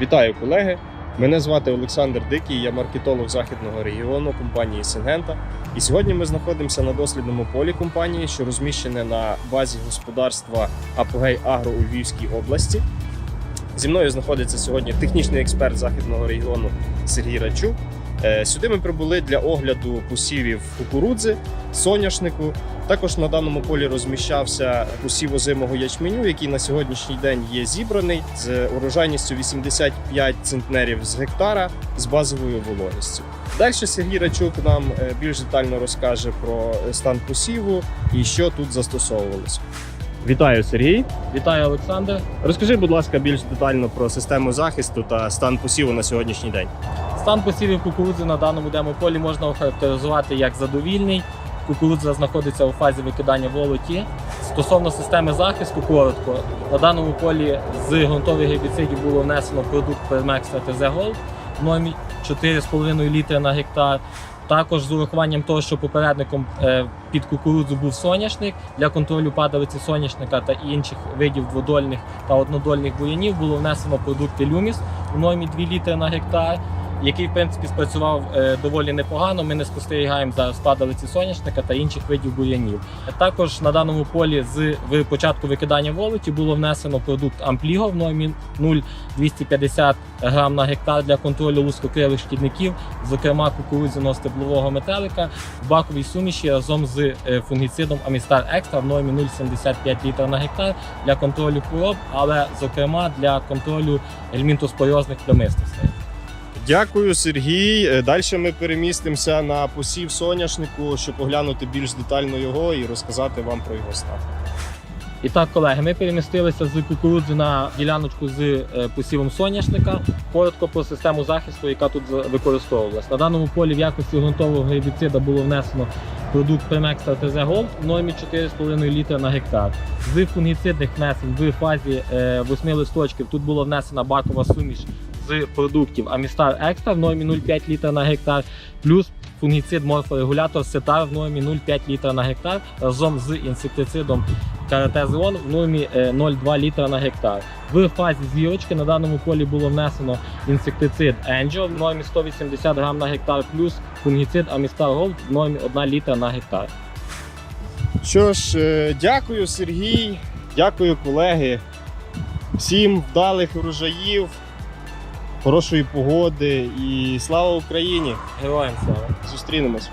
Вітаю, колеги! Мене звати Олександр Дикий, я маркетолог західного регіону компанії Сингента. І сьогодні ми знаходимося на дослідному полі компанії, що розміщене на базі господарства Апогей Агро у Львівській області. Зі мною знаходиться сьогодні технічний експерт західного регіону Сергій Рачук. Е, Сюди ми прибули для огляду посівів кукурудзи, соняшнику. Також на даному полі розміщався посів озимого ячменю, який на сьогоднішній день є зібраний з урожайністю 85 центнерів з гектара з базовою вологістю. Далі Сергій Рачук нам е, більш детально розкаже про стан посіву і що тут застосовувалося. Вітаю, Сергій. Вітаю, Олександр. Розкажи, будь ласка, більш детально про систему захисту та стан посіву на сьогоднішній день. Стан посівів кукурудзи на даному демополі можна охарактеризувати як задовільний. Кукурудза знаходиться у фазі викидання волоті. Стосовно системи захисту, коротко, на даному полі з ґрунтових гербіцидів було внесено продукт Permex ТЗ Gold в нормі 4,5 літри на гектар. Також з урахуванням того, що попередником е, під кукурудзу був соняшник для контролю падалиці соняшника та інших видів дводольних та однодольних бур'янів було внесено продукти Люміс у нормі 2 літри на гектар, який в принципі спрацював е, доволі непогано. Ми не спостерігаємо зараз падалиці соняшника та інших видів бур'янів. Також на даному полі з початку викидання волоті було внесено продукт Ампліго в нормі 0,250 грам на гектар для контролю лускокрилих шкідників, зокрема кукурудзяного стеблового метелика в баковій суміші разом з е, фунгіцидом Амістар Екстра в нормі 0,75 літра на гектар для контролю хвороб, але зокрема для контролю гельмінтоспоріозних плямистостей. Дякую, Сергій. Далі ми перемістимося на посів соняшнику, щоб оглянути більш детально його і розказати вам про його стан. І так, колеги, ми перемістилися з кукурудзи на діляночку з е, посівом соняшника. Коротко про систему захисту, яка тут використовувалась. На даному полі в якості ґрунтового гербіцида було внесено продукт Premex ТЗ Gold в нормі 4,5 літра на гектар. З фунгіцидних внесень в фазі 8 листочків тут була внесена бакова суміш з продуктів Амістар Екстра в нормі 0,5 літра на гектар, плюс фунгіцид морфорегулятор Сетар в нормі 0,5 літра на гектар разом з інсектицидом Каратезеон в нормі е, 0,2 літра на гектар. В фазі зірочки на даному полі було внесено інсектицид Angel в нормі 180 грам на гектар, плюс фунгіцид Amistar Gold в нормі 1 літра на гектар. Що ж, е, дякую, Сергій. Дякую, колеги. Всім вдалих урожаїв, хорошої погоди і слава Україні! Героям слава! Зустрінемось.